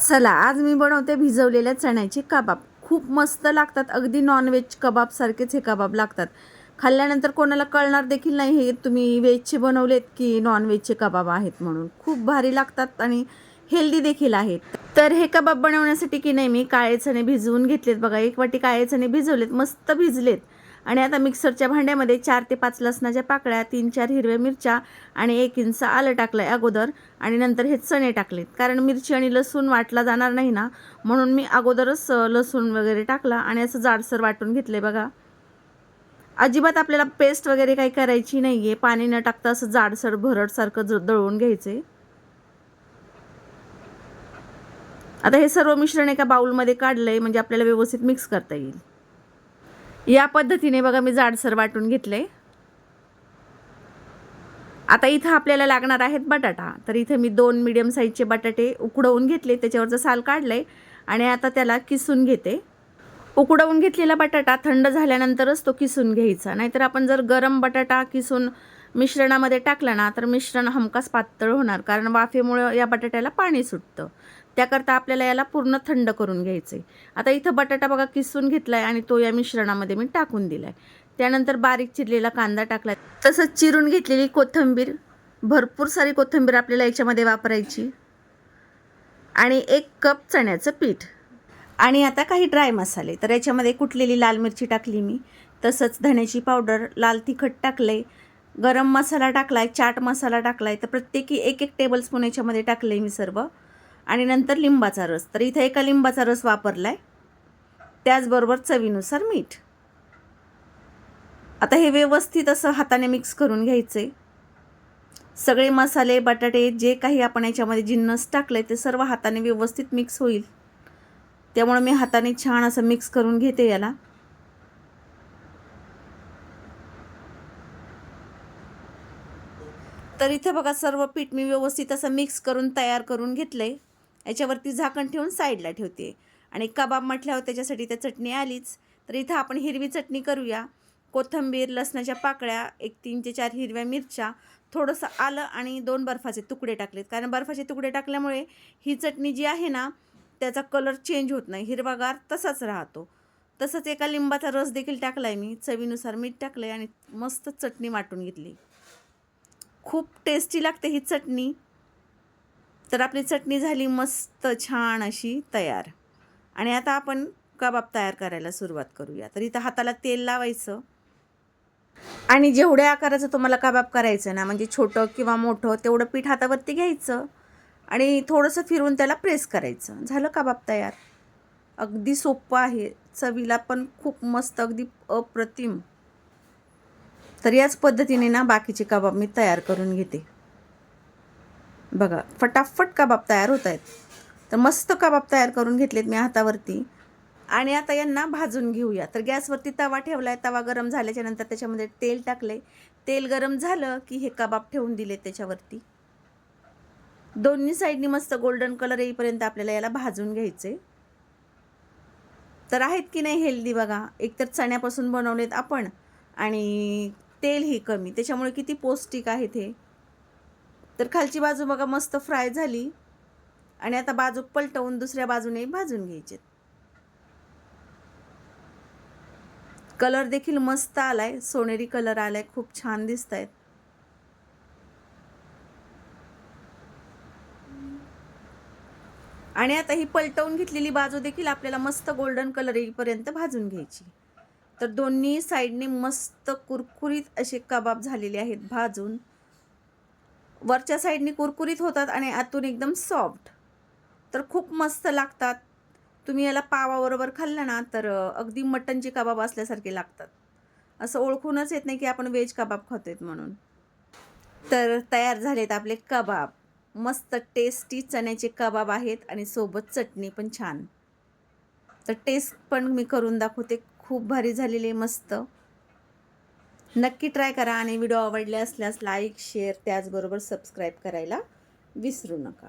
चला आज मी बनवते भिजवलेल्या चण्याचे कबाब. खूप मस्त लागतात अगदी नॉनव्हेज कबाबसारखेच हे कबाब लागतात. खाल्ल्यानंतर कोणाला कळणार देखील नाही हे तुम्ही व्हेजचे बनवलेत की नॉनव्हेजचे कबाब आहेत म्हणून. खूप भारी लागतात आणि हेल्दी देखील आहेत. तर हे कबाब बनवण्यासाठी की नाही मी काळे चणे भिजवून घेतलेत बघा. एक वाटी काळे चणे भिजवलेत मस्त भिजलेत. आणि आता मिक्सरच्या भांड्यामध्ये चार ते पाच लसणाच्या पाकळ्या तीन चार हिरव्या मिरच्या आणि एक इंच आलं टाकलं आहे अगोदर. आणि नंतर हे चणे टाकलेत. कारण मिरची आणि लसूण वाटला जाणार नाही ना म्हणून मी अगोदरच लसूण वगैरे टाकला आणि असं जाडसर वाटून घेतलं बघा. अजिबात आपल्याला पेस्ट वगैरे काही करायची नाही आहे पाणी न टाकता असं जाडसर भरडसारखं ज दळवून घ्यायचं आहे आता हे सर्व मिश्रण एका बाऊलमध्ये काढलं आहे म्हणजे आपल्याला व्यवस्थित मिक्स करता येईल. या पद्धतीने बघा मी जाडसर वाटून घेतले आता इथं आपल्याला लागणार आहेत बटाटा. तर इथं मी दोन मिडियम साईजचे बटाटे उकडवून घेतले. त्याच्यावरचं साल काढलं आहे आणि आता त्याला किसून घेते. उकडवून घेतलेला बटाटा थंड झाल्यानंतरच तो किसून घ्यायचा. नाहीतर आपण जर गरम बटाटा किसून मिश्रणामध्ये टाकला ना तर मिश्रण हमखास पातळ होणार. कारण वाफेमुळं या बटाट्याला पाणी सुटतं. त्याकरता आपल्याला याला पूर्ण थंड करून घ्यायचं आहे आता इथं बटाटा बघा किसून घेतला आहे आणि तो या मिश्रणामध्ये मी टाकून दिला आहे त्यानंतर बारीक चिरलेला कांदा टाकला तसंच चिरून घेतलेली कोथिंबीर भरपूर सारी कोथिंबीर आपल्याला याच्यामध्ये वापरायची. आणि एक कप चण्याचं पीठ. आणि आता काही ड्राय मसाले. तर याच्यामध्ये कुटलेली लाल मिरची टाकली मी. तसंच धण्याची पावडर लाल तिखट टाकले गरम मसाला टाकला आहे चाट मसाला टाकला आहे तर प्रत्येकी एक एक टेबलस्पून याच्यामध्ये टाकले मी सर्व. आणि नंतर लिंबाचा रस. तर इथं एका लिंबाचा रस वापरला आहे त्याचबरोबर चवीनुसार मीठ. आता हे व्यवस्थित असं हाताने मिक्स करून घ्यायचं आहे सगळे मसाले बटाटे जे काही आपण याच्यामध्ये जिन्नस टाकले ते सर्व हाताने व्यवस्थित मिक्स होईल. त्यामुळे मी हाताने छान असं मिक्स करून घेते याला. तर इथे बघा सर्व पीठ मी व्यवस्थित असं मिक्स करून तयार करून घेतलं आहे याच्यावरती झाकण ठेवून साईडला ठेवते. आणि कबाब म्हटल्यावर त्याच्यासाठी त्या चटणी आलीच. तर इथं आपण हिरवी चटणी करूया. कोथिंबीर लसणाच्या पाकळ्या एक तीन ते चार हिरव्या मिरच्या थोडंसं आलं आणि दोन बर्फाचे तुकडे टाकलेत. कारण बर्फाचे तुकडे टाकल्यामुळे ही चटणी जी आहे ना त्याचा कलर चेंज होत नाही. हिरवागार तसाच राहतो. तसंच एका लिंबाचा रस देखील टाकला आहे मी. चवीनुसार मीठ टाकलं आहे आणि मस्त चटणी वाटून घेतली. खूप टेस्टी लागते ही चटणी. तर आपली चटणी झाली मस्त छान अशी तयार. आणि आता आपण कबाब तयार करायला सुरुवात करूया. तर इथं हाताला तेल लावायचं. आणि जेवढ्या आकाराचं तुम्हाला कबाब करायचं ना म्हणजे छोटं किंवा मोठं तेवढं पीठ हातावरती घ्यायचं. आणि थोडंसं फिरून त्याला प्रेस करायचं. झालं कबाब तयार. अगदी सोपं आहे. चवीला पण खूप मस्त अगदी अप्रतिम. तर याच पद्धतीने ना बाकीचे कबाब मी तयार करून घेते. बघा फटाफट कबाब तयार होत आहेत तर मस्त कबाब तयार करून घेतलेत मी हातावरती. आणि आता यांना भाजून घेऊया. तर गॅसवरती तवा ठेवला आहे तवा गरम झाल्याच्यानंतर त्याच्यामध्ये तेल टाकले तेल गरम झालं की हे कबाब ठेवून दिले त्याच्यावरती. दोन्ही साईडनी मस्त गोल्डन कलर येईपर्यंत आपल्याला याला भाजून घ्यायचे तर आहेत की नाही हेल्दी बघा. एकतर चण्यापासून बनवलेत आपण आणि तेलही कमी. त्याच्यामुळे किती पौष्टिक आहेत हे. तर खालची बाजू बघा मस्त फ्राय झाली. आणि आता बाजू पलटवून दुसऱ्या बाजूने भाजून घ्यायचे कलर देखील मस्त आलाय. सोनेरी कलर आलाय. खूप छान दिसत आहेत आणि आता ही पलटवून घेतलेली बाजू देखील आपल्याला मस्त गोल्डन कलर येईपर्यंत भाजून घ्यायची. तर दोन्ही साईडने मस्त कुरकुरीत असे कबाब झालेले आहेत भाजून. वरच्या साईडने कुरकुरीत होतात आणि आतून एकदम सॉफ्ट. तर खूप मस्त लागतात. तुम्ही याला पावाबरोबर खाल्लं ना तर अगदी मटनचे कबाब असल्यासारखे लागतात. असं ओळखूनच येत नाही की आपण व्हेज कबाब खातोय म्हणून. तर तयार झालेत आपले कबाब. मस्त टेस्टी चण्याचे कबाब आहेत आणि सोबत चटणी पण छान. तर टेस्ट पण मी करून दाखवते. खूप भारी झालेली आहे मस्त. नक्की ट्राय करा आणि व्हिडिओ आवडले असल्यास लाईक शेअर त्याचबरोबर सबस्क्राईब करायला विसरू नका.